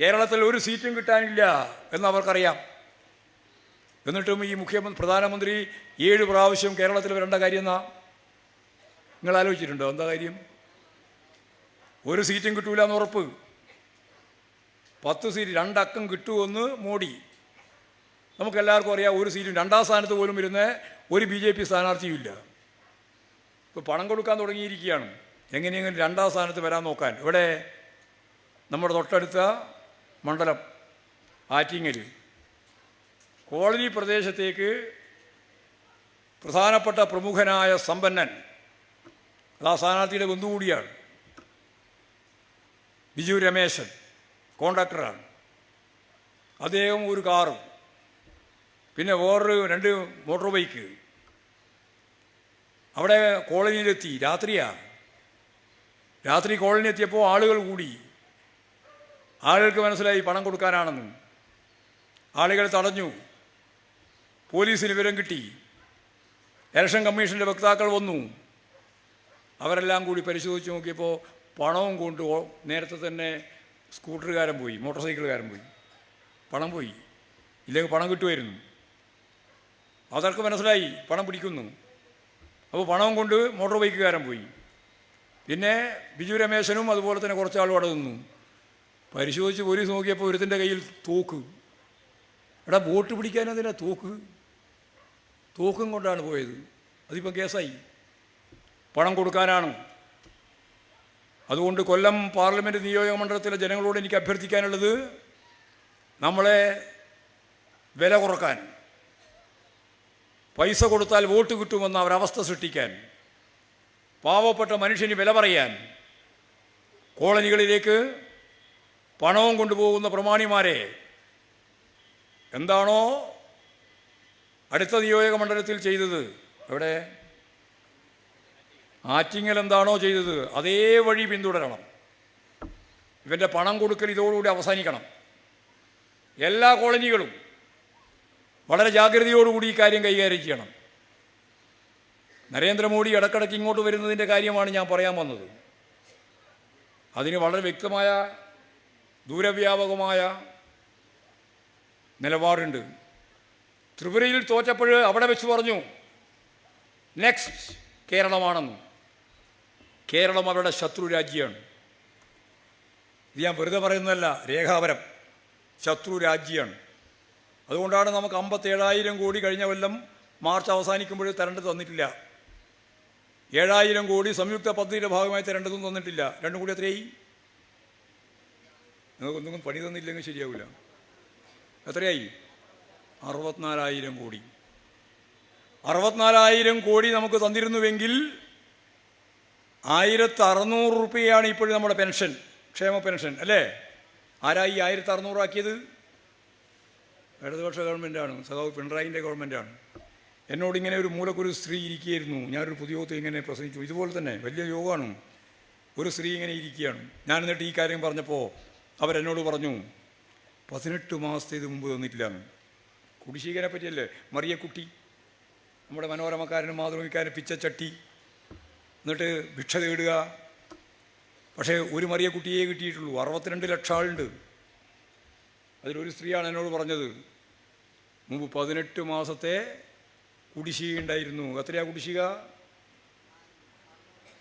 കേരളത്തിൽ ഒരു സീറ്റും കിട്ടാനില്ല എന്ന് അവർക്കറിയാം എന്നിട്ടും ഈ മുഖ്യമന്ത്രി പ്രധാനമന്ത്രി ഏഴ് പ്രാവശ്യം കേരളത്തിൽ വരേണ്ട കാര്യം എന്നാ നിങ്ങൾ ആലോചിച്ചിട്ടുണ്ടോ? എന്താ കാര്യം? ഒരു സീറ്റും കിട്ടൂല എന്ന് ഉറപ്പ്. പത്ത് സീറ്റ് രണ്ടക്കം കിട്ടുമെന്ന് മോഡി. നമുക്കെല്ലാവർക്കും അറിയാം ഒരു സീറ്റും രണ്ടാം സ്ഥാനത്ത് പോലും വരുന്ന ഒരു ബി ജെ പി സ്ഥാനാർത്ഥിയുമില്ല. ഇപ്പോൾ പണം കൊടുക്കാൻ തുടങ്ങിയിരിക്കുകയാണ്. എങ്ങനെയെങ്കിലും രണ്ടാം സ്ഥാനത്ത് വരാൻ നോക്കാൻ. ഇവിടെ നമ്മുടെ തൊട്ടടുത്ത മണ്ഡലം ആറ്റിങ്ങൽ. കോളനി പ്രദേശത്തേക്ക് പ്രധാനപ്പെട്ട പ്രമുഖനായ സമ്പന്നൻ അത് ആ സ്ഥാനാർത്ഥിയുടെ ബന്ധു കൂടിയാണ് ബിജു രമേശൻ കോൺട്രാക്ടറാണ്. അദ്ദേഹം ഒരു കാറ് പിന്നെ വേറൊരു രണ്ട് മോട്ടോർ ബൈക്ക്. അവിടെ കോളനിയിലെത്തി രാത്രിയാണ്. രാത്രി കോളനി എത്തിയപ്പോൾ ആളുകൾ കൂടി. ആളുകൾക്ക് മനസ്സിലായി പണം കൊടുക്കാനാണെന്ന്. ആളുകൾ തടഞ്ഞു. പോലീസിന് വിവരം കിട്ടി. ഇലക്ഷൻ കമ്മീഷന്റെ വക്താക്കൾ വന്നു. അവരെല്ലാം കൂടി പരിശോധിച്ച് നോക്കിയപ്പോൾ പണവും കൊണ്ട് നേരത്തെ തന്നെ സ്കൂട്ടറുകാരൻ പോയി മോട്ടോർ സൈക്കിളുകാരൻ പോയി. പണം പോയി. ഇല്ലെങ്കിൽ പണം കിട്ടുമായിരുന്നു. അതർക്ക് മനസ്സിലായി പണം പിടിക്കുന്നു. അപ്പോൾ പണവും കൊണ്ട് മോട്ടോർ ബൈക്കുകാരൻ പോയി. പിന്നെ ബിജു രമേശനും അതുപോലെ തന്നെ കുറച്ചാളും അവിടെ നിന്നു. പരിശോധിച്ച് പോലീസ് നോക്കിയപ്പോൾ ഒരുത്തിന്റെ കയ്യിൽ തോക്ക്. എടാ വോട്ട് പിടിക്കാൻ അതിനാ തോക്ക്? തോക്കും കൊണ്ടാണ് പോയത്. അതിപ്പം കേസായി. പണം കൊടുക്കാനാണ്? അതുകൊണ്ട് കൊല്ലം പാർലമെന്റ് നിയോജക മണ്ഡലത്തിലെ ജനങ്ങളോട് എനിക്ക് അഭ്യർത്ഥിക്കാനുള്ളത് നമ്മളെ വില കുറയ്ക്കാൻ പൈസ കൊടുത്താൽ വോട്ട് കിട്ടുമെന്ന ഒരവസ്ഥ സൃഷ്ടിക്കാൻ പാവപ്പെട്ട മനുഷ്യന് വില പറയാൻ കോളനികളിലേക്ക് പണവും കൊണ്ടുപോകുന്ന പ്രമാണിമാരെ എന്താണോ അടുത്ത നിയോജക മണ്ഡലത്തിൽ ചെയ്തത്? എവിടെ? ആറ്റിങ്ങൽ എന്താണോ ചെയ്തത്? അതേ വഴി പിന്തുടരണം. ഇവന്റെ പണം കൊടുക്കൽ ഇതോടുകൂടി അവസാനിക്കണം. എല്ലാ കോളനികളും വളരെ ജാഗ്രതയോടുകൂടി ഈ കാര്യം കൈകാര്യം ചെയ്യണം. നരേന്ദ്രമോദി ഇടക്കിടയ്ക്ക് ഇങ്ങോട്ട് വരുന്നതിന്റെ കാര്യമാണ് ഞാൻ പറയാൻ വന്നത്. അതിന് വളരെ വ്യക്തമായ ദൂരവ്യാപകമായ നിലപാടുണ്ട്. ത്രിപുരയിൽ തോറ്റപ്പോൾ അവിടെ വെച്ച് പറഞ്ഞു നെക്സ്റ്റ് കേരളമാണെന്ന്. കേരളം അവരുടെ ശത്രു രാജ്യമാണ്. ഇത് ഞാൻ വെറുതെ പറയുന്നതല്ല രേഖാപരം. ശത്രു രാജ്യമാണ്. അതുകൊണ്ടാണ് നമുക്ക് അമ്പത്തേഴായിരം കോടി കഴിഞ്ഞ കൊല്ലം മാർച്ച് അവസാനിക്കുമ്പോഴേ തരേണ്ടത് തന്നിട്ടില്ല. ഏഴായിരം കോടി സംയുക്ത പദ്ധതിയുടെ ഭാഗമായി തരേണ്ടതും തന്നിട്ടില്ല. രണ്ടും കൂടി എത്രയായി? നിങ്ങൾക്കൊന്നും പണി തന്നില്ലെങ്കിൽ ശരിയാവില്ല എത്രയായി? അറുപത്തിനാലായിരം കോടി. അറുപത്തിനാലായിരം കോടി നമുക്ക് തന്നിരുന്നുവെങ്കിൽ ആയിരത്തി അറുന്നൂറ് റുപ്യയാണ് ഇപ്പോഴും നമ്മുടെ പെൻഷൻ ക്ഷേമ പെൻഷൻ അല്ലേ? ആരാ ഈ ആയിരത്തി അറുന്നൂറാക്കിയത് ഇടതുപക്ഷ ഗവൺമെന്റാണ് സഖാവ് പിണറായിന്റെ ഗവൺമെന്റാണ് എന്നോട് ഇങ്ങനെ ഒരു മൂലക്കൊരു സ്ത്രീ ഇരിക്കുകയായിരുന്നു. ഞാനൊരു പുതിയോത്ത് ഇങ്ങനെ പ്രസംഗിച്ചു. ഇതുപോലെ തന്നെ വലിയ യോഗമാണ്. ഒരു സ്ത്രീ ഇങ്ങനെ ഇരിക്കുകയാണ്. ഞാൻ എന്നിട്ട് ഈ കാര്യം പറഞ്ഞപ്പോൾ അവരെന്നോട് പറഞ്ഞു പതിനെട്ട് മാസത്തെ ഇത് മുമ്പ് തന്നിട്ടില്ല. കുടിശ്ശീകനെ പറ്റിയല്ലേ? മറിയക്കുട്ടി നമ്മുടെ മനോരമക്കാരനും പിച്ച പിച്ചച്ചട്ടി എന്നിട്ട് ഭിക്ഷ തേടുക. പക്ഷേ ഒരു മറിയക്കുട്ടിയെ കിട്ടിയിട്ടുള്ളൂ. അറുപത്തിരണ്ട് ലക്ഷം ആളുണ്ട്. അതിലൊരു സ്ത്രീയാണ് എന്നോട് പറഞ്ഞത്. മുമ്പ് പതിനെട്ട് മാസത്തെ കുടിശ്ശിക ഉണ്ടായിരുന്നു. എത്രയാണ് കുടിശ്ശിക?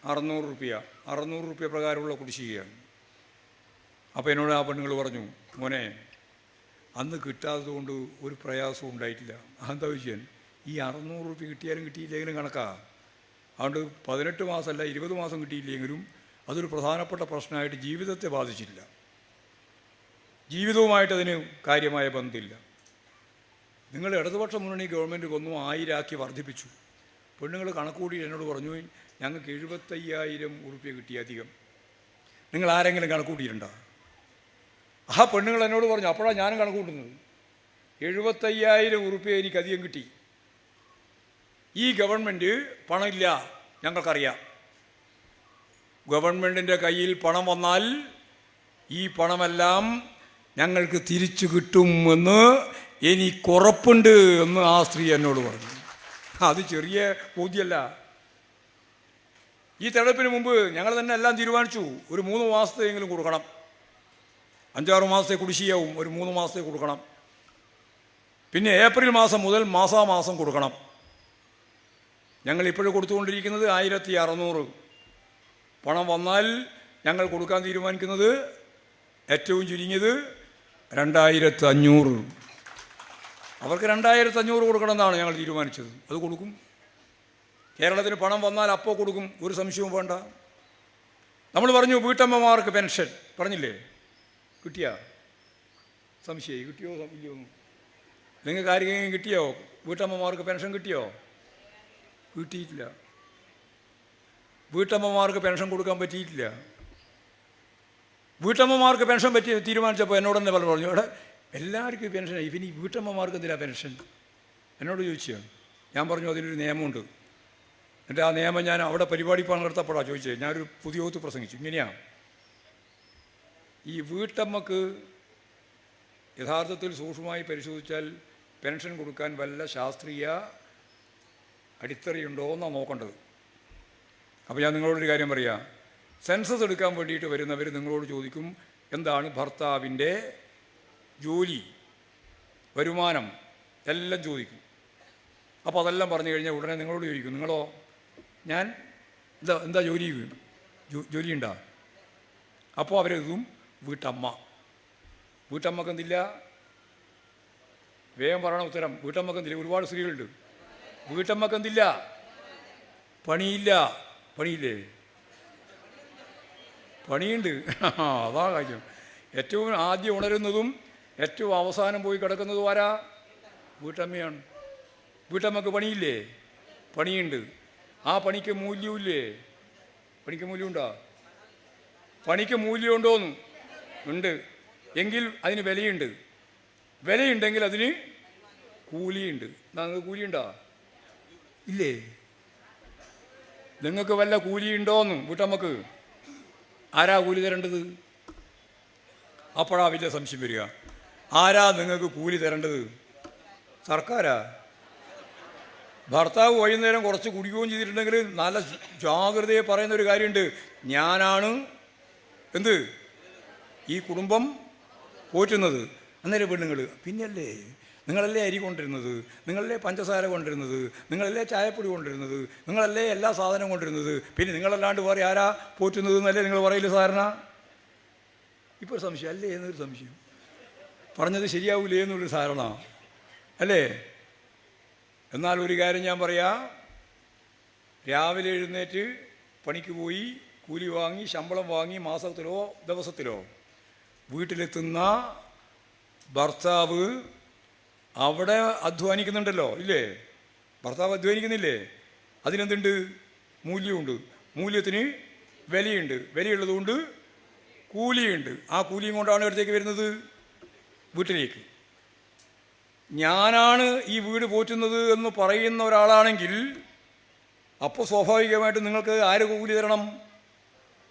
അറുന്നൂറ് റുപ്യ. അറുന്നൂറ് റുപ്യ പ്രകാരമുള്ള കുടിശ്ശികയാണ്. അപ്പോൾ എന്നോട് ആ പെണ്ണുങ്ങൾ പറഞ്ഞു മോനെ അന്ന് കിട്ടാത്തത് കൊണ്ട് ഒരു പ്രയാസവും ഉണ്ടായിട്ടില്ല. അതെന്താ വിജയൻ? ഈ അറുന്നൂറ് റുപ്യ കിട്ടിയാലും കിട്ടിയില്ലെങ്കിലും കണക്കാ. അതുകൊണ്ട് പതിനെട്ട് മാസമല്ല ഇരുപത് മാസം കിട്ടിയില്ലെങ്കിലും അതൊരു പ്രധാനപ്പെട്ട പ്രശ്നമായിട്ട് ജീവിതത്തെ ബാധിച്ചില്ല ജീവിതവുമായിട്ട് അതിന് കാര്യമായ ബന്ധമില്ല. നിങ്ങൾ ഇടതുപക്ഷ മുന്നണി ഗവൺമെന്റ് കൊന്നു ആയിരാക്കി വർദ്ധിപ്പിച്ചു. പെണ്ണുങ്ങൾ കണക്കൂടി എന്നോട് പറഞ്ഞു ഞങ്ങൾക്ക് എഴുപത്തയ്യായിരം ഉറുപ്പ്യ കിട്ടി അധികം. നിങ്ങൾ ആരെങ്കിലും കണക്കൂട്ടിയിട്ടുണ്ടോ? ആ പെണ്ണുങ്ങൾ എന്നോട് പറഞ്ഞു അപ്പോഴാണ് ഞാനും കണക്ക് കൂട്ടുന്നത്. എഴുപത്തയ്യായിരം ഉറുപ്പ്യ എനിക്കധികം കിട്ടി. ഈ ഗവൺമെന്റ് പണമില്ല ഞങ്ങൾക്കറിയാം. ഗവൺമെന്റിന്റെ കയ്യിൽ പണം വന്നാൽ ഈ പണമെല്ലാം ഞങ്ങൾക്ക് തിരിച്ചു കിട്ടും കിട്ടുമെന്ന് എനിക്കുറപ്പുണ്ട് എന്ന് ആ സ്ത്രീ എന്നോട് പറഞ്ഞു. അത് ചെറിയ ബോധ്യമല്ല ഈ തെരഞ്ഞെടുപ്പിന് മുമ്പ് ഞങ്ങൾ തന്നെ എല്ലാം തീരുമാനിച്ചു. ഒരു മൂന്ന് മാസത്തെയെങ്കിലും കൊടുക്കണം. അഞ്ചാറ് മാസത്തെ കുടിശ്ശികയാവും ഒരു മൂന്ന് മാസത്തെ കൊടുക്കണം. പിന്നെ ഏപ്രിൽ മാസം മുതൽ മാസാമാസം കൊടുക്കണം. ഞങ്ങൾ ഇപ്പോഴും കൊടുത്തുകൊണ്ടിരിക്കുന്നത് ആയിരത്തി അറുന്നൂറ് പണം വന്നാൽ ഞങ്ങൾ കൊടുക്കാൻ തീരുമാനിക്കുന്നത് ഏറ്റവും ചുരുങ്ങിയത് രണ്ടായിരത്തി അഞ്ഞൂറ് അവർക്ക് രണ്ടായിരത്തി അഞ്ഞൂറ് കൊടുക്കണമെന്നാണ് ഞങ്ങൾ തീരുമാനിച്ചത്. അത് കൊടുക്കും. കേരളത്തിന് പണം വന്നാൽ അപ്പോൾ കൊടുക്കും. ഒരു സംശയവും വേണ്ട. നമ്മൾ പറഞ്ഞു വീട്ടമ്മമാർക്ക് പെൻഷൻ. പറഞ്ഞില്ലേ? കിട്ടിയാ? സംശയമായി. കിട്ടിയോ? ഇല്ലയോ നിങ്ങൾക്ക് ആരെങ്കിലും കിട്ടിയോ? വീട്ടമ്മമാർക്ക് പെൻഷൻ കിട്ടിയോ? കിട്ടിയിട്ടില്ല. വീട്ടമ്മമാർക്ക് പെൻഷൻ കൊടുക്കാൻ പറ്റിയിട്ടില്ല. വീട്ടമ്മമാർക്ക് പെൻഷൻ പറ്റി തീരുമാനിച്ചപ്പോൾ എന്നോട് തന്നെ പറഞ്ഞു പറഞ്ഞു അവിടെ എല്ലാവർക്കും പെൻഷൻ പിന്നെ ഈ വീട്ടമ്മമാർക്ക് എന്തിനാ പെൻഷൻ? എന്നോട് ചോദിച്ചു. ഞാൻ പറഞ്ഞു അതിനൊരു നിയമമുണ്ട്. എന്നിട്ട് ആ നിയമം ഞാൻ അവിടെ പരിപാടി പങ്കെടുത്തപ്പോഴാണ് ചോദിച്ചത്. ഞാനൊരു പുതിയ ഓത്ത് പ്രസംഗിച്ചു. ഇങ്ങനെയാണ് ഈ വീട്ടമ്മക്ക് യഥാർത്ഥത്തിൽ സൂക്ഷ്മമായി പരിശോധിച്ചാൽ പെൻഷൻ കൊടുക്കാൻ വല്ല ശാസ്ത്രീയ അടിത്തറയുണ്ടോ എന്നാണ് നോക്കേണ്ടത്. അപ്പോൾ ഞാൻ നിങ്ങളോടൊരു കാര്യം പറയാം. സെൻസസ് എടുക്കാൻ വേണ്ടിയിട്ട് വരുന്നവർ നിങ്ങളോട് ചോദിക്കും എന്താണ് ഭർത്താവിന്റെ ജോലി വരുമാനം എല്ലാം ചോദിക്കും. അപ്പോൾ അതെല്ലാം പറഞ്ഞു കഴിഞ്ഞാൽ ഉടനെ നിങ്ങളോട് ചോദിക്കും നിങ്ങളോ ഞാൻ എന്താ എന്താ ജോലി ജോലിയുണ്ടോ? അപ്പോൾ അവരെതും വീട്ടമ്മ. വീട്ടമ്മക്ക് എന്തില്ല വേഗം പറയണ ഉത്തരം. വീട്ടമ്മക്ക് എന്തില്ല ഒരുപാട് സ്ത്രീകളുണ്ട്. വീട്ടമ്മക്ക് എന്തില്ല പണിയില്ല. പണിയില്ലേ? പണിയുണ്ട്. അതാ കാര്യം. ഏറ്റവും ആദ്യം ഉണരുന്നതും ഏറ്റവും അവസാനം പോയി കിടക്കുന്നതും ആരാ? വീട്ടമ്മയാണ്. വീട്ടമ്മക്ക് പണിയില്ലേ? പണിയുണ്ട്. ആ പണിക്ക് മൂല്യമില്ലേ പണിക്ക് മൂല്യമുണ്ടോ? പണിക്ക് മൂല്യമുണ്ടോന്ന്? ഉണ്ട്. എങ്കിൽ അതിന് വിലയുണ്ട്. വിലയുണ്ടെങ്കിൽ അതിന് കൂലിയുണ്ട്. നിങ്ങൾക്ക് കൂലിയുണ്ടോ? ഇല്ലേ? നിങ്ങൾക്ക് വല്ല കൂലിയുണ്ടോന്ന് വീട്ടമ്മക്ക്. ആരാ കൂലി തരേണ്ടത്? അപ്പോഴാ വലിയ സംശയം വരിക. ആരാ നിങ്ങൾക്ക് കൂലി തരേണ്ടത്? സർക്കാരാ? ഭർത്താവ് വൈകുന്നേരം കുറച്ച് കുടിക്കുകയും ചെയ്തിട്ടുണ്ടെങ്കിൽ നല്ല ജാഗ്രതയെ പറയുന്ന ഒരു കാര്യമുണ്ട്. ഞാനാണ്. എന്ത്? ഈ കുടുംബം പോറ്റുന്നത്. അന്നേരം പെണ്ണുങ്ങൾ പിന്നല്ലേ? നിങ്ങളല്ലേ അരി കൊണ്ടിരുന്നത് നിങ്ങളല്ലേ പഞ്ചസാര കൊണ്ടിരുന്നത് നിങ്ങളല്ലേ ചായപ്പൊടി കൊണ്ടിരുന്നത് നിങ്ങളല്ലേ എല്ലാ സാധനവും കൊണ്ടിരുന്നത് പിന്നെ നിങ്ങളല്ലാണ്ട് വേറെ ആരാ പോറ്റുന്നത് എന്നല്ലേ നിങ്ങൾ പറയില്ല സാധാരണ? ഇപ്പോൾ സംശയം അല്ലേ എന്നൊരു സംശയം. പറഞ്ഞത് ശരിയാവില്ലേ എന്നൊരു ധാരണ. അല്ലേ? എന്നാൽ ഒരു കാര്യം ഞാൻ പറയാം. രാവിലെ എഴുന്നേറ്റ് പണിക്ക് പോയി കൂലി വാങ്ങി ശമ്പളം വാങ്ങി മാസത്തിലോ ദിവസത്തിലോ വീട്ടിലെത്തുന്ന ഭർത്താവ് അവിടെ അധ്വാനിക്കുന്നുണ്ടല്ലോ ഇല്ലേ? ഭർത്താവ് അധ്വാനിക്കുന്നില്ലേ? അതിനെന്തുണ്ട്? മൂല്യമുണ്ട്. മൂല്യത്തിന് വിലയുണ്ട്. വിലയുള്ളതുകൊണ്ട് കൂലിയുണ്ട്. ആ കൂലിയും കൊണ്ടാണ് ഇടത്തേക്ക് വരുന്നത് വീട്ടിലേക്ക്. ഞാനാണ് ഈ വീട് പോറ്റുന്നത് എന്ന് പറയുന്ന ഒരാളാണെങ്കിൽ അപ്പോൾ സ്വാഭാവികമായിട്ടും നിങ്ങൾക്ക് ആര് കൂലി തരണം?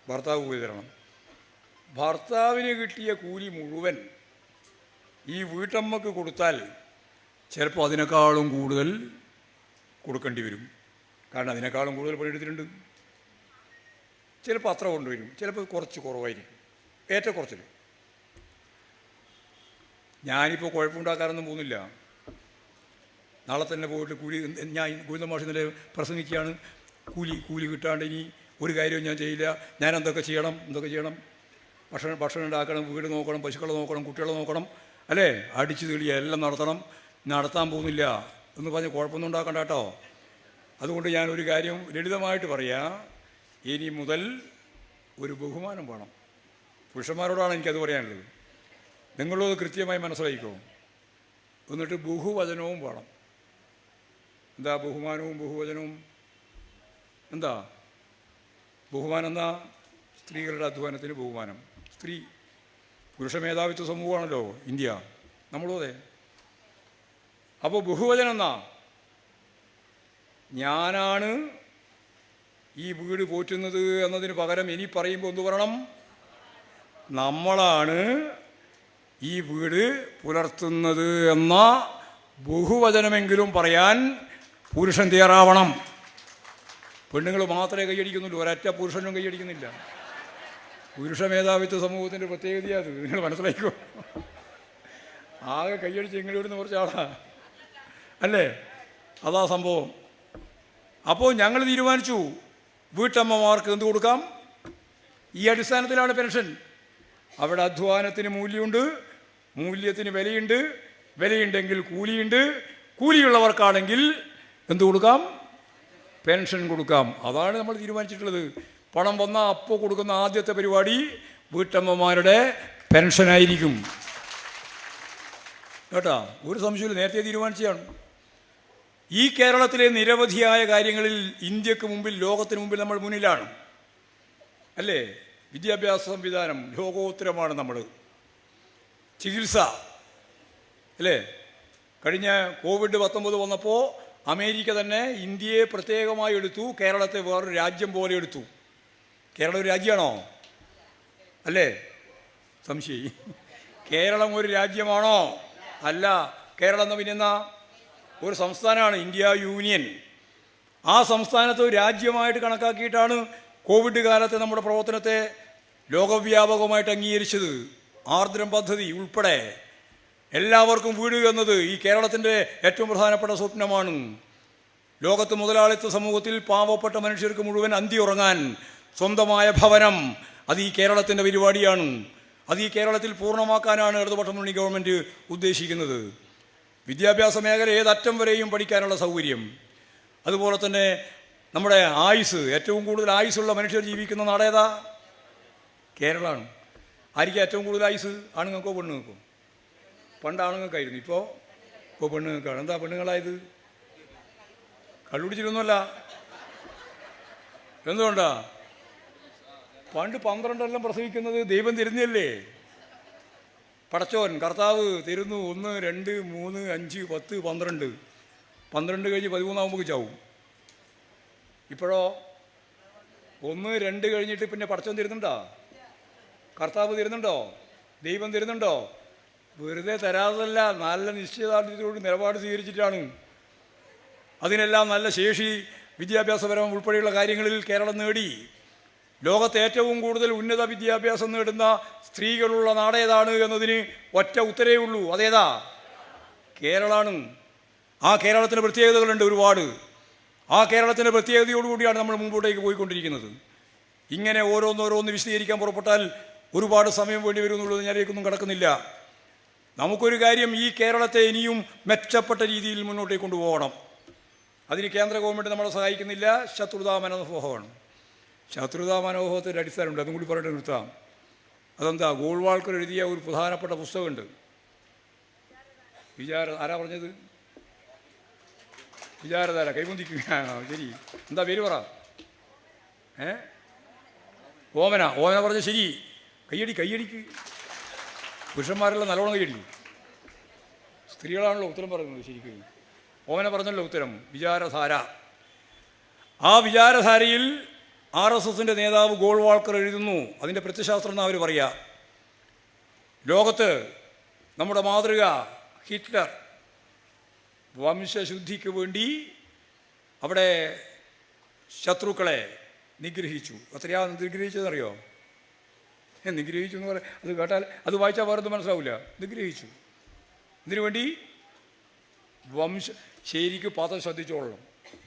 ഭർത്താവ് കൂലി തരണം. ഭർത്താവിന് കിട്ടിയ കൂലി മുഴുവൻ ഈ വീട്ടമ്മക്ക് കൊടുത്താൽ ചിലപ്പോൾ അതിനേക്കാളും കൂടുതൽ കൊടുക്കേണ്ടി വരും. കാരണം അതിനേക്കാളും കൂടുതൽ പണിയെടുത്തിട്ടുണ്ട് ചിലപ്പോൾ അത്ര കൊണ്ടുവരും ചിലപ്പോൾ കുറച്ച് കുറവായിരിക്കും. ഏറ്റക്കുറച്ചിൽ ഞാനിപ്പോൾ കുഴപ്പമുണ്ടാക്കാറൊന്നും പോകുന്നില്ല. നാളെ തന്നെ പോയിട്ട് കൂലി ഞാൻ ഗോവിന്ദ മാഷ് ഇന്നലെ പ്രസംഗിക്കുകയാണ്. കൂലി കൂലി കിട്ടാണ്ട് ഇനി ഒരു കാര്യവും ഞാൻ ചെയ്യില്ല. ഞാൻ എന്തൊക്കെ ചെയ്യണം എന്തൊക്കെ ചെയ്യണം. ഭക്ഷണം ഭക്ഷണം ഉണ്ടാക്കണം വീട് നോക്കണം പശുക്കളെ നോക്കണം കുട്ടികളെ നോക്കണം. അല്ലേ? അടിച്ചു തെളിയ എല്ലാം നടത്തണം. നടത്താൻ പോകുന്നില്ല എന്ന് പറഞ്ഞ് കുഴപ്പമൊന്നും ഉണ്ടാക്കണ്ട കേട്ടോ. അതുകൊണ്ട് ഞാൻ ഒരു കാര്യം ലളിതമായിട്ട് പറയാം. ഇനി മുതൽ ഒരു ബഹുമാനം വേണം. പുരുഷന്മാരോടാണ് എനിക്കത് പറയാനുള്ളത്. നിങ്ങളത് കൃത്യമായി മനസ്സിലായിക്കോ? എന്നിട്ട് ബഹുവചനവും വേണം. എന്താ ബഹുമാനവും ബഹുവചനവും? എന്താ? ബഹുമാനം എന്നാ? സ്ത്രീകളുടെ അധ്വാനത്തിന് ബഹുമാനം. സ്ത്രീ പുരുഷ മേധാവിത്വ സമൂഹമാണല്ലോ ഇന്ത്യ. നമ്മളും അതെ? അപ്പോൾ ബഹുവചനം എന്നാ? ഞാനാണ് ഈ വീട് പോറ്റുന്നത് എന്നതിന് പകരം ഇനി പറയുമ്പോൾ എന്ത് പറയണം? നമ്മളാണ് ഈ വീട് പുലർത്തുന്നത് എന്ന ബഹുവചനമെങ്കിലും പറയാൻ പുരുഷൻ തയ്യാറാവണം. പെണ്ണുങ്ങൾ മാത്രമേ കൈയടിക്കുന്നുള്ളൂ ഒരൊറ്റ പുരുഷനും കൈയടിക്കുന്നില്ല. പുരുഷ മേധാവിത്വ സമൂഹത്തിന്റെ പ്രത്യേകതയാണ് നിങ്ങൾ മനസ്സിലാക്കോ ആകെ കൈയടിച്ച് ഇങ്ങനെ കുറച്ച് ആളാ. അല്ലേ? അതാ സംഭവം. അപ്പോൾ ഞങ്ങൾ തീരുമാനിച്ചു വീട്ടമ്മമാർക്ക് എന്ത് കൊടുക്കാം? ഈ അടിസ്ഥാനത്തിലാണ് പെൻഷൻ. അവിടെ അധ്വാനത്തിന് മൂല്യമുണ്ട് മൂല്യത്തിന് വിലയുണ്ട് വിലയുണ്ടെങ്കിൽ കൂലിയുണ്ട് കൂലിയുള്ളവർക്കാണെങ്കിൽ എന്ത് കൊടുക്കാം? പെൻഷൻ കൊടുക്കാം. അതാണ് നമ്മൾ തീരുമാനിച്ചിട്ടുള്ളത്. പണം വന്നാൽ അപ്പോൾ കൊടുക്കുന്ന ആദ്യത്തെ പരിപാടി വീട്ടമ്മമാരുടെ പെൻഷനായിരിക്കും കേട്ടാ? ഒരു സംശയമില്ല നേരത്തെ തീരുമാനിച്ചതാണ്. ഈ കേരളത്തിലെ നിരവധിയായ കാര്യങ്ങളിൽ ഇന്ത്യയ്ക്ക് മുമ്പിൽ ലോകത്തിന് മുമ്പിൽ നമ്മൾ മുന്നിലാണ്. അല്ലേ? വിദ്യാഭ്യാസ സംവിധാനം ലോകോത്തരമാണ് നമ്മൾ. ചികിത്സ. അല്ലേ? കഴിഞ്ഞ കോവിഡ് പത്തൊമ്പത് വന്നപ്പോൾ അമേരിക്ക തന്നെ ഇന്ത്യയെ പ്രത്യേകമായി എടുത്തു കേരളത്തെ വേറൊരു രാജ്യം പോലെ എടുത്തു. കേരളം ഒരു രാജ്യമാണോ? അല്ലേ? സംശയി. കേരളം ഒരു രാജ്യമാണോ? അല്ല. കേരളം എന്ന് പിന്നെന്നാ? ഒരു സംസ്ഥാനമാണ് ഇന്ത്യ യൂണിയൻ. ആ സംസ്ഥാനത്ത് രാജ്യമായിട്ട് കണക്കാക്കിയിട്ടാണ് കോവിഡ് കാലത്തെ നമ്മുടെ പ്രവർത്തനത്തെ ലോകവ്യാപകമായിട്ട് അംഗീകരിച്ചത്. ആർദ്രം പദ്ധതി ഉൾപ്പെടെ. എല്ലാവർക്കും വീട് എന്നത് ഈ കേരളത്തിന്റെ ഏറ്റവും പ്രധാനപ്പെട്ട സ്വപ്നമാണ്. ലോകത്ത് മുതലാളിത്ത സമൂഹത്തിൽ പാവപ്പെട്ട മനുഷ്യർക്ക് മുഴുവൻ അന്തി ഉറങ്ങാൻ സ്വന്തമായ ഭവനം. അത് ഈ കേരളത്തിന്റെ പരിപാടിയാണ്. അത് ഈ കേരളത്തിൽ പൂർണമാക്കാനാണ് ഇടതുപക്ഷ മുന്നണി ഗവൺമെന്റ് ഉദ്ദേശിക്കുന്നത്. വിദ്യാഭ്യാസ മേഖല ഏതറ്റം വരെയും പഠിക്കാനുള്ള സൗകര്യം. അതുപോലെ തന്നെ നമ്മുടെ ആയുസ് ഏറ്റവും കൂടുതൽ ആയുസ്സുള്ള മനുഷ്യർ ജീവിക്കുന്ന നാടേതാ കേരളമാണ്. ആയിരിക്കും ഏറ്റവും കൂടുതൽ ആയുസ് ആണുങ്ങൾക്കോ പെണ്ണുങ്ങൾക്കോ? പണ്ട് ആണുങ്ങൾക്കായിരുന്നു ഇപ്പോൾ ഇപ്പോൾ പെണ്ണുങ്ങൾക്കാണ്. എന്താ പെണ്ണുങ്ങളായത്? കള്ളുപിടിച്ചിട്ടൊന്നുമല്ല. എന്തുകൊണ്ടാ? പണ്ട് പന്ത്രണ്ടെല്ലാം പ്രസവിക്കുന്നത് ദൈവം തിരുന്നല്ലേ പടച്ചോൻ കർത്താവ് തിരുന്നു ഒന്ന് രണ്ട് മൂന്ന് അഞ്ച് പത്ത് പന്ത്രണ്ട്. പന്ത്രണ്ട് കഴിഞ്ഞ് പതിമൂന്നാകുമ്പോൾ ചാവും. ഇപ്പോഴോ? ഒന്ന് രണ്ട് കഴിഞ്ഞിട്ട് പിന്നെ പടച്ചോൻ തരുന്നുണ്ടോ? കർത്താവ് തരുന്നുണ്ടോ? ദൈവം തരുന്നുണ്ടോ? വെറുതെ തരാതല്ല നല്ല നിശ്ചയദാർഢ്യത്തോട് നിലപാട് സ്വീകരിച്ചിട്ടാണ്. അതിനെല്ലാം നല്ല ശേഷി വിദ്യാഭ്യാസപരം ഉൾപ്പെടെയുള്ള കാര്യങ്ങളിൽ കേരളം നേടി. ലോകത്തെ ഏറ്റവും കൂടുതൽ ഉന്നത വിദ്യാഭ്യാസം നേടുന്ന സ്ത്രീകളുള്ള നാടേതാണ് എന്നതിന് ഒറ്റ ഉത്തരേ ഉള്ളൂ. അതേതാ? കേരളമാണ് ആ കേരളത്തിന് പ്രത്യേകതകളുണ്ട് ഒരുപാട്. ആ കേരളത്തിന്റെ പ്രത്യേകതയോടുകൂടിയാണ് നമ്മൾ മുമ്പോട്ടേക്ക് പോയിക്കൊണ്ടിരിക്കുന്നത്. ഇങ്ങനെ ഓരോന്നോരോന്ന് വിശദീകരിക്കാൻ പുറപ്പെട്ടാൽ ഒരുപാട് സമയം വേണ്ടി വരും എന്നുള്ളത് ഞാനേക്കൊന്നും കിടക്കുന്നില്ല. നമുക്കൊരു കാര്യം ഈ കേരളത്തെ ഇനിയും മെച്ചപ്പെട്ട രീതിയിൽ മുന്നോട്ടേക്ക് കൊണ്ടുപോകണം. അതിന് കേന്ദ്ര ഗവൺമെന്റ് നമ്മളെ സഹായിക്കുന്നില്ല. ശത്രുതാ മനോഭാവമാണ് ശത്രുതാ മനോഭാവത്തിന്റെ അടിസ്ഥാനമുണ്ട്. അതും കൂടി പറഞ്ഞിട്ട് നിർത്താം. അതെന്താ? ഗോൾവാൾക്കർ എഴുതിയ ഒരു പ്രധാനപ്പെട്ട പുസ്തകമുണ്ട്. വിചാര ആരാ പറഞ്ഞത്? വിചാരധാര. കൈമുന്തിക്കുക ശരി. എന്താ പേര് പറ. ഏ? ഓമന. ഓമന പറഞ്ഞ ശരി. കയ്യടി കയ്യടിക്ക് പുരുഷന്മാരെല്ലാം നല്ലോണം കയ്യടിക്കും സ്ത്രീകളാണല്ലോ ഉത്തരം പറയുന്നത് ശരിക്കും. ഓമന പറഞ്ഞല്ലോ ഉത്തരം. വിചാരധാര. ആ വിചാരധാരയിൽ ആർ എസ് എസിന്റെ നേതാവ് ഗോൾവാൾക്കർ എഴുതുന്നു. അതിന്റെ പ്രത്യശാസ്ത്രം എന്ന് അവർ പറയുക ലോകത്ത് നമ്മുടെ മാതൃക ഹിറ്റ്ലർ വംശശുദ്ധിക്ക് വേണ്ടി അവിടെ ശത്രുക്കളെ നിഗ്രഹിച്ചു. എത്രയാ നിഗ്രഹിച്ചതെന്നറിയോ? നിഗ്രഹിച്ചു എന്ന് പറയാം അത് കേട്ടാൽ അത് വായിച്ചാൽ വേറെ മനസ്സിലാവില്ല നിഗ്രഹിച്ചു. ഇതിനു വേണ്ടി വംശ ശരിക്ക് പാത്രം ശ്രദ്ധിച്ചോളണം.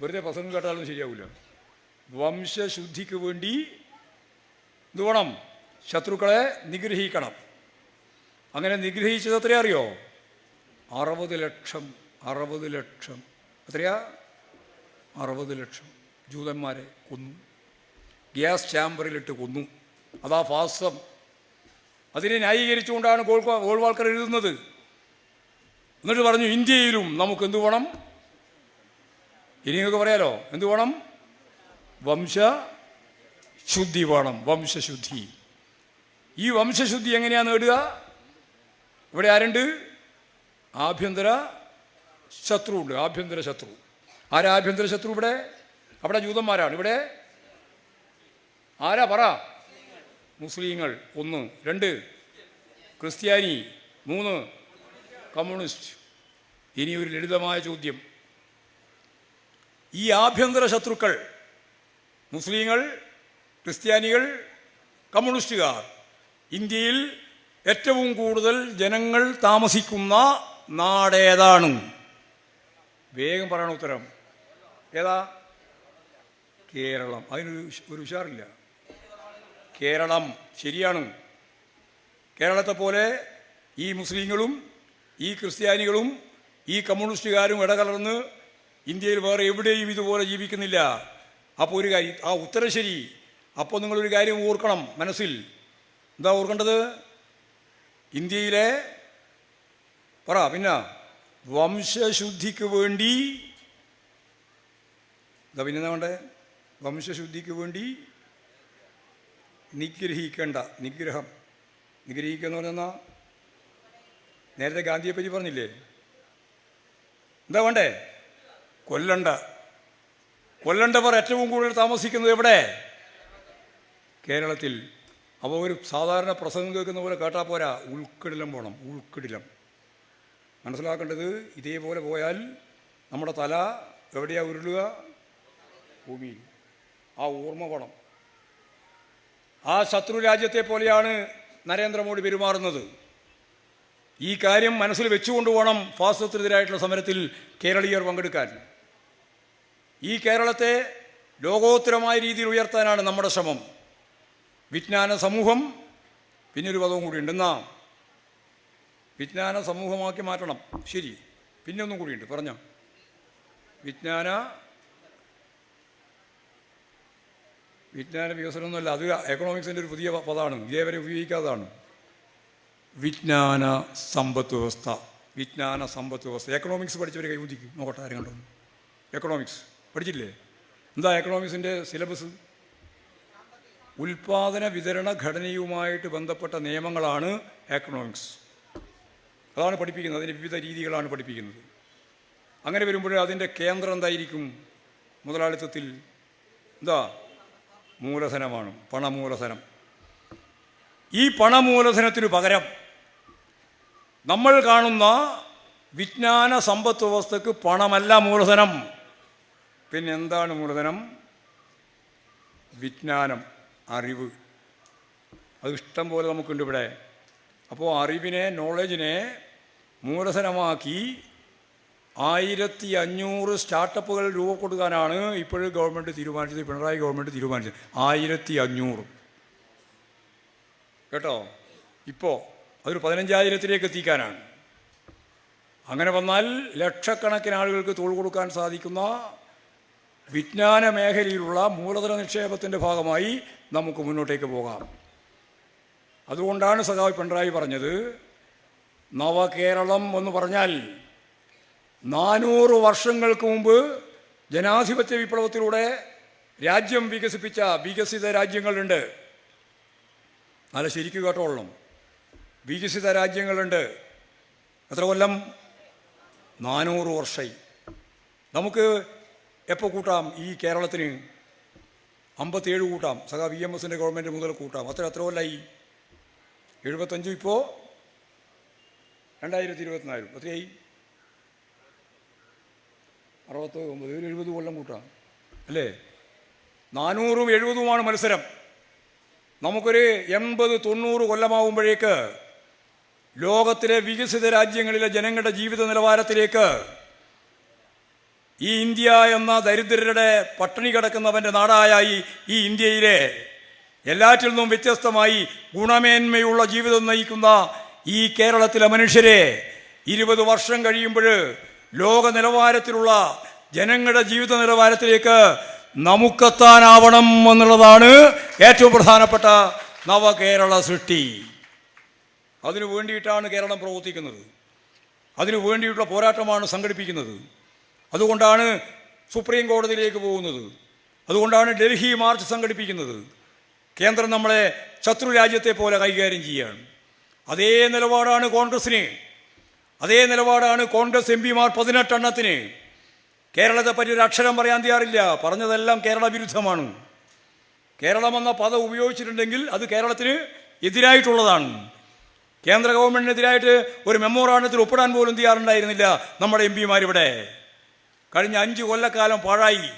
വെറുതെ പ്രസംഗം കേട്ടാലൊന്നും ശരിയാവില്ല വംശശുദ്ധിക്ക് വേണ്ടി എന്ത് ശത്രുക്കളെ നിഗ്രഹിക്കണം. അങ്ങനെ നിഗ്രഹിച്ചത് എത്രയാ അറിയോ? അറുപത് ലക്ഷം അറുപത് ലക്ഷം. എത്രയാ? അറുപത് ലക്ഷം. ജൂതന്മാരെ കൊന്നു. ഗ്യാസ് ചാമ്പറിലിട്ട് കൊന്നു. അതാ ഫാസം. അതിനെ ന്യായീകരിച്ചുകൊണ്ടാണ് ഗോൾ ഗോൾവാൾക്കർ എഴുതുന്നത്. എന്നിട്ട് പറഞ്ഞു ഇന്ത്യയിലും നമുക്ക് എന്തു വേണം? ഇനി നിങ്ങൾക്ക് പറയാലോ? എന്തു വേണം? വംശ ശുദ്ധി വേണം വംശശുദ്ധി. ഈ വംശശുദ്ധി എങ്ങനെയാണ് നേടുക? ഇവിടെ ആരുണ്ട്? ആഭ്യന്തര ശത്രു ഉണ്ട് ആഭ്യന്തര ശത്രു. ആരാ ആഭ്യന്തര ശത്രു ഇവിടെ? അവിടെ ജൂതന്മാരാണ്. ഇവിടെ ആരാ? പറ. മുസ്ലിങ്ങൾ. ഒന്ന് രണ്ട്. ക്രിസ്ത്യാനി. മൂന്ന്. കമ്മ്യൂണിസ്റ്റ്. ഇനി ഒരു ലളിതമായ ചോദ്യം. ഈ ആഭ്യന്തര ശത്രുക്കൾ മുസ്ലിങ്ങൾ ക്രിസ്ത്യാനികൾ കമ്മ്യൂണിസ്റ്റുകാർ. ഇന്ത്യയിൽ ഏറ്റവും കൂടുതൽ ജനങ്ങൾ താമസിക്കുന്ന നാടേതാണ്. വേഗം പറയണ ഉത്തരം. ഏതാ? കേരളം. അതിനൊരു ഒരു ഉഷാറില്ല. കേരളം. ശരിയാണ്. കേരളത്തെ പോലെ ഈ മുസ്ലിങ്ങളും ഈ ക്രിസ്ത്യാനികളും ഈ കമ്മ്യൂണിസ്റ്റുകാരും ഇടകലർന്ന് ഇന്ത്യയിൽ വേറെ എവിടെയും ഇതുപോലെ ജീവിക്കുന്നില്ല. അപ്പോൾ ഒരു കാര്യം ആ ഉത്തരം ശരി. അപ്പോൾ നിങ്ങളൊരു കാര്യം ഓർക്കണം മനസ്സിൽ. എന്താ ഓർക്കേണ്ടത്? ഇന്ത്യയിലെ പറ പിന്നെ വംശശുദ്ധിക്ക് വേണ്ടി എന്താ പിന്നെ എന്താ വേണ്ടേ? വംശശുദ്ധിക്ക് വേണ്ടി നിഗ്രഹിക്കേണ്ട നിഗ്രഹം. നിഗ്രഹിക്കുക എന്ന് പറഞ്ഞാൽ നേരത്തെ ഗാന്ധിയെപ്പറ്റി പറഞ്ഞില്ലേ? എന്താ വേണ്ടേ? കൊല്ലണ്ട. കൊല്ലണ്ടവർ ഏറ്റവും കൂടുതൽ താമസിക്കുന്നത് എവിടെ? കേരളത്തിൽ. അപ്പോൾ ഒരു സാധാരണ പ്രസംഗം കേൾക്കുന്ന പോലെ കേട്ടാൽ പോരാ. ഉൾക്കിടിലം പോകണം ഉൾക്കിടിലം. മനസ്സിലാക്കേണ്ടത് ഇതേപോലെ പോയാൽ നമ്മുടെ തല എവിടെയാ ഉരുളുക? ഭൂമിയിൽ. ആ ഓർമ്മ പണം ആ ശത്രു രാജ്യത്തെ പോലെയാണ് നരേന്ദ്രമോദി പെരുമാറുന്നത്. ഈ കാര്യം മനസ്സിൽ വെച്ചുകൊണ്ട് പോകണം ഫാസിസത്തിനെതിരായിട്ടുള്ള സമരത്തിൽ കേരളീയർ പങ്കെടുക്കാൻ. ഈ കേരളത്തെ ലോകോത്തരമായ രീതിയിൽ ഉയർത്താനാണ് നമ്മുടെ ശ്രമം. വിജ്ഞാന സമൂഹം പിന്നെ ഒരു കൂടി ഉണ്ട്. എന്നാ? വിജ്ഞാന സമൂഹമാക്കി മാറ്റണം. ശരി. പിന്നെ ഒന്നും കൂടിയുണ്ട് പറഞ്ഞോ. വിജ്ഞാന വിജ്ഞാന വികസനമൊന്നുമല്ല. അത് എക്കണോമിക്സിന്റെ ഒരു പുതിയ പദമാണ്. ഇതേവരെ ഉപയോഗിക്കാത്തതാണ്. വിജ്ഞാന സമ്പത്ത് വ്യവസ്ഥ. വിജ്ഞാന സമ്പത്ത് വ്യവസ്ഥ. എക്കണോമിക്സ് പഠിച്ചവരെ കൈകുതിക്കും നോക്കട്ടെ ആരും കണ്ടോ എക്കണോമിക്സ് പഠിച്ചില്ലേ എന്താ എക്കണോമിക്സിന്റെ സിലബസ് ഉൽപാദന വിതരണ ഘടനയുമായിട്ട് ബന്ധപ്പെട്ട നിയമങ്ങളാണ് എക്കണോമിക്സ് അതാണ് പഠിപ്പിക്കുന്നത്. അതിന്റെ വിവിധ രീതികളാണ് പഠിപ്പിക്കുന്നത്. അങ്ങനെ വരുമ്പോൾ അതിന്റെ കേന്ദ്രം എന്തായിരിക്കും? മുതലാളിത്തത്തിൽ എന്താ? മൂലധനമാണ്. പണമൂലധനം. ഈ പണമൂലധനത്തിനു പകരം നമ്മൾ കാണുന്ന വിജ്ഞാന സമ്പത്ത് വ്യവസ്ഥക്ക് പണമല്ല മൂലധനം. പിന്നെ എന്താണ് മൂലധനം? വിജ്ഞാനം അറിവ്. അത് ഇഷ്ടം പോലെ നമുക്കുണ്ട് ഇവിടെ. അപ്പോൾ അറിവിനെ നോളജിനെ മൂലധനമാക്കി ആയിരത്തി അഞ്ഞൂറ് സ്റ്റാർട്ടപ്പുകൾ രൂപ കൊടുക്കാനാണ് ഇപ്പോഴും ഗവൺമെന്റ് തീരുമാനിച്ചത് പിണറായി ഗവൺമെന്റ് തീരുമാനിച്ചത്. ആയിരത്തി അഞ്ഞൂറ് കേട്ടോ? ഇപ്പോൾ അതൊരു പതിനഞ്ചായിരത്തിലേക്ക് എത്തിക്കാനാണ്. അങ്ങനെ വന്നാൽ ലക്ഷക്കണക്കിന് ആളുകൾക്ക് തൊഴിൽ കൊടുക്കാൻ സാധിക്കുന്ന വിജ്ഞാന മേഖലയിലുള്ള മൂലധന നിക്ഷേപത്തിന്റെ ഭാഗമായി നമുക്ക് മുന്നോട്ടേക്ക് പോകാം. അതുകൊണ്ടാണ് സഖാവ് പിണറായി പറഞ്ഞത് നവകേരളം എന്ന് പറഞ്ഞാൽ നാനൂറ് വർഷങ്ങൾക്ക് മുമ്പ് ജനാധിപത്യ വിപ്ലവത്തിലൂടെ രാജ്യം വികസിപ്പിച്ച വികസിത രാജ്യങ്ങളുണ്ട്. നല്ല ശരിക്കും കേട്ടോളണം. വികസിത രാജ്യങ്ങളുണ്ട്. എത്ര കൊല്ലം? നാനൂറ് വർഷമായി. നമുക്ക് എപ്പോൾ കൂട്ടാം ഈ കേരളത്തിന്? അമ്പത്തേഴ് കൂട്ടാം. സഖാ വി എം എസിന്റെ ഗവൺമെന്റ് മുതൽ കൂട്ടാം. അത്ര എത്ര കൊല്ലായി. എഴുപത്തഞ്ചും ഇപ്പോൾ രണ്ടായിരത്തി ഇരുപത്തിനാലും എത്രയായി അറുപത്തി ഒമ്പത് ഒരു എഴുപത് കൊല്ലം കൂട്ടാം. അല്ലേ? നാനൂറും എഴുപതുമാണ് മത്സരം. നമുക്കൊരു എൺപത് തൊണ്ണൂറ് കൊല്ലമാവുമ്പോഴേക്ക് ലോകത്തിലെ വികസിത രാജ്യങ്ങളിലെ ജനങ്ങളുടെ ജീവിത നിലവാരത്തിലേക്ക് ഈ ഇന്ത്യ എന്ന ദരിദ്രരുടെ പട്ടിണി കിടക്കുന്നവന്റെ നാടായ ഈ ഇന്ത്യയിലെ എല്ലാറ്റിൽ നിന്നും വ്യത്യസ്തമായി ഗുണമേന്മയുള്ള ജീവിതം നയിക്കുന്ന ഈ കേരളത്തിലെ മനുഷ്യരെ ഇരുപത് വർഷം കഴിയുമ്പോൾ ലോക നിലവാരത്തിലുള്ള ജനങ്ങളുടെ ജീവിത നിലവാരത്തിലേക്ക് നമുക്കെത്താനാവണം എന്നുള്ളതാണ് ഏറ്റവും പ്രധാനപ്പെട്ട നവകേരള സൃഷ്ടി. അതിനു വേണ്ടിയിട്ടാണ് കേരളം പ്രവർത്തിക്കുന്നത്. അതിനു വേണ്ടിയിട്ടുള്ള പോരാട്ടമാണ് സംഘടിപ്പിക്കുന്നത്. അതുകൊണ്ടാണ് സുപ്രീം കോടതിയിലേക്ക് പോകുന്നത്. അതുകൊണ്ടാണ് ഡൽഹി മാർച്ച് സംഘടിപ്പിക്കുന്നത്. കേന്ദ്രം നമ്മളെ ശത്രു രാജ്യത്തെ പോലെ കൈകാര്യം ചെയ്യുകയാണ് അതേ നിലപാടാണ് കോൺഗ്രസിന് അതേ നിലപാടാണ് കോൺഗ്രസ് എം പിമാർ പതിനെട്ടെണ്ണത്തിന്. കേരളത്തെ പറ്റി ഒരു അക്ഷരം പറയാൻ തയ്യാറില്ല. പറഞ്ഞതെല്ലാം കേരള വിരുദ്ധമാണ്. കേരളം എന്ന പദം ഉപയോഗിച്ചിട്ടുണ്ടെങ്കിൽ അത് കേരളത്തിന് എതിരായിട്ടുള്ളതാണ്. കേന്ദ്ര ഗവൺമെന്റിനെതിരായിട്ട് ഒരു മെമ്മോറാണ്ടത്തിൽ ഒപ്പിടാൻ പോലും തയ്യാറുണ്ടായിരുന്നില്ല നമ്മുടെ എം പിമാരിവിടെ. കഴിഞ്ഞ അഞ്ച് കൊല്ലക്കാലം പാഴായി.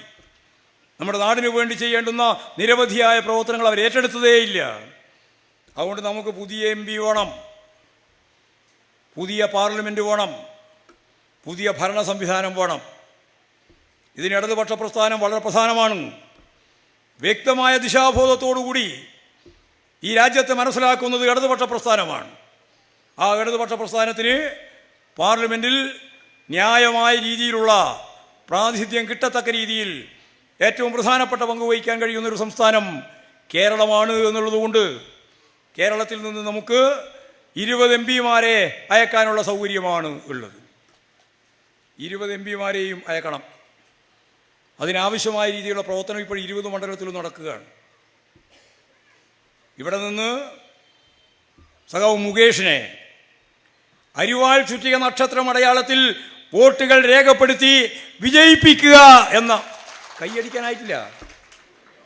നമ്മുടെ നാടിന് വേണ്ടി ചെയ്യേണ്ടുന്ന നിരവധിയായ പ്രവർത്തനങ്ങൾ അവർ ഏറ്റെടുത്തതേയില്ല. അതുകൊണ്ട് നമുക്ക് പുതിയ എം പി വേണം. പുതിയ പാർലമെന്റ് വേണം. പുതിയ ഭരണ സംവിധാനം വേണം. ഇതിന് ഇടതുപക്ഷ പ്രസ്ഥാനം വളരെ പ്രധാനമാണ്. വ്യക്തമായ ദിശാബോധത്തോടുകൂടി ഈ രാജ്യത്തെ മനസ്സിലാക്കുന്നത് ഇടതുപക്ഷ പ്രസ്ഥാനമാണ്. ആ ഇടതുപക്ഷ പ്രസ്ഥാനത്തിന് പാർലമെന്റിൽ ന്യായമായ രീതിയിലുള്ള പ്രാതിനിധ്യം കിട്ടത്തക്ക രീതിയിൽ ഏറ്റവും പ്രധാനപ്പെട്ട പങ്ക് വഹിക്കാൻ കഴിയുന്ന ഒരു സംസ്ഥാനം കേരളമാണ് എന്നുള്ളതുകൊണ്ട് കേരളത്തിൽ നിന്ന് നമുക്ക് ഇരുപത് എം പിമാരെ അയക്കാനുള്ള സൗകര്യമാണ് ഉള്ളത്. ഇരുപത് എം പിമാരെയും അയക്കണം. അതിനാവശ്യമായ രീതിയിലുള്ള പ്രവർത്തനം ഇപ്പോൾ ഇരുപത് മണ്ഡലത്തിലും നടക്കുകയാണ്. ഇവിടെ നിന്ന് സഖാവ് മുകേഷിനെ അരിവാൾ ചുറ്റിക നക്ഷത്രം അടയാളത്തിൽ വോട്ടുകൾ രേഖപ്പെടുത്തി വിജയിപ്പിക്കുക എന്ന. കൈയടിക്കാനായിട്ടില്ല.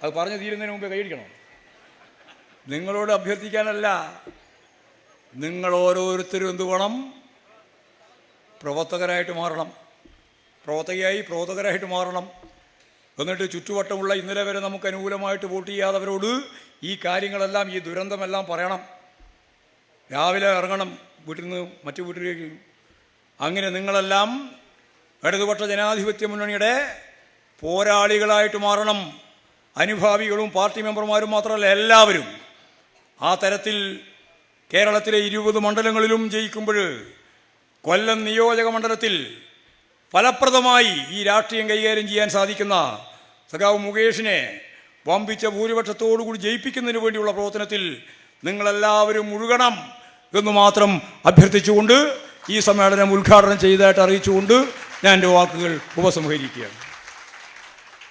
അത് പറഞ്ഞു തീരുന്നതിന് മുമ്പേ കൈയടിക്കണം? നിങ്ങളോട് അഭ്യർത്ഥിക്കാനല്ല. നിങ്ങൾ ഓരോരുത്തരും എന്തു വേണം? പ്രവർത്തകരായിട്ട് മാറണം. പ്രവർത്തകയായി പ്രവർത്തകരായിട്ട് മാറണം. എന്നിട്ട് ചുറ്റുവട്ടമുള്ള ഇന്നലെ വരെ നമുക്ക് അനുകൂലമായിട്ട് വോട്ട് ചെയ്യാത്തവരോട് ഈ കാര്യങ്ങളെല്ലാം ഈ ദുരന്തമെല്ലാം പറയണം. രാവിലെ ഇറങ്ങണം. വീട്ടിൽ നിന്ന് മറ്റു വീട്ടിലേക്ക് അങ്ങനെ നിങ്ങളെല്ലാം ഇടതുപക്ഷ ജനാധിപത്യ മുന്നണിയുടെ പോരാളികളായിട്ട് മാറണം. അനുഭാവികളും പാർട്ടി മെമ്പർമാരും മാത്രമല്ല എല്ലാവരും. ആ തരത്തിൽ കേരളത്തിലെ ഇരുപത് മണ്ഡലങ്ങളിലും ജയിക്കുമ്പോൾ കൊല്ലം നിയോജക മണ്ഡലത്തിൽ ഫലപ്രദമായി ഈ രാഷ്ട്രീയം കൈകാര്യം ചെയ്യാൻ സാധിക്കുന്ന സഖാവ് മുകേഷിനെ വമ്പിച്ച ഭൂരിപക്ഷത്തോടുകൂടി ജയിപ്പിക്കുന്നതിന് വേണ്ടിയുള്ള പ്രവർത്തനത്തിൽ നിങ്ങളെല്ലാവരും മുഴുകണം എന്ന് മാത്രം അഭ്യർത്ഥിച്ചുകൊണ്ട് ഈ സമ്മേളനം ഉദ്ഘാടനം ചെയ്തതായിട്ട് അറിയിച്ചുകൊണ്ട് ഞാൻ എന്റെ വാക്കുകൾ ഉപസംഹരിക്കുകയാണ്.